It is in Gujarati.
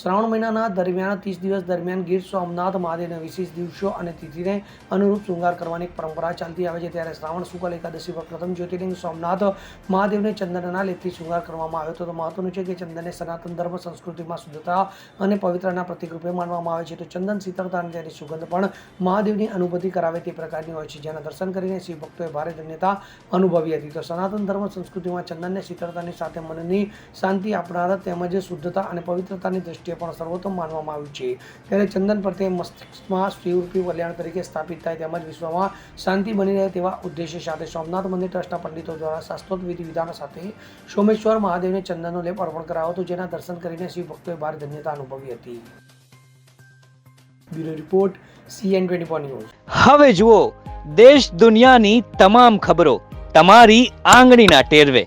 શ્રાવણ મહિનાના દરમિયાન ત્રીસ દિવસ દરમિયાન ગીર સોમનાથ મહાદેવના વિશેષ દિવસો અને તિથિને અનુરૂપ શૃંગાર કરવાની પરંપરા ચાલતી આવે છે. ત્યારે શ્રાવણ શુક્લ એકાદશી પર પ્રથમ જ્યોતિર્લિંગ સોમનાથ મહાદેવને ચંદનના લેપથી શૃંગાર કરવામાં આવ્યો હતો. તો મહત્વનું છે કે ચંદનને સનાતન ધર્મ, સંસ્કૃતિમાં શુદ્ધતા અને પવિત્રના પ્રતિક રૂપે માનવામાં આવે છે. તો ચંદન શીતળતા અને તેની સુગંધ પણ મહાદેવની અનુભૂતિ કરાવે તે પ્રકારની હોય છે. જેના દર્શન કરીને શિવ ભક્તોએ ભારે ધન્યતા અનુભવી હતી. તો સનાતન ધર્મ, સંસ્કૃતિમાં ચંદનને શીતળતાની સાથે મનની શાંતિ આપનાર તેમજ શુદ્ધતા અને પવિત્રતાની દ્રષ્ટિએ પણ સર્વોત્તમ માનવામાં આવ્યું છે. ત્યારે ચંદન પ્રત્યે મસ્તિષ્કમાં શિવરૂપી કલ્યાણ તરીકે સ્થાપિત થાય તેમજ વિશ્વમાં શાંતિ બની રહે તેવા ઉદ્દેશ્ય સાથે સોમનાથ મંદિર ટ્રસ્ટના પંડિતો દ્વારા શાસ્ત્રોત વિધિ વિધાન સાથે સોમેશ્વર મહાદેવને ચંદનનો લેપ અર્પણ કરાયો હતો, જેના દર્શન કરીને શિવ ભક્તોએ ભારે ધન્યતા અનુભવી હતી. Bureau report CN twenty news. હવે જુઓ, દેશ દુનિયાની તમામ ખબરો તમારી આંગળીના ટેરવે.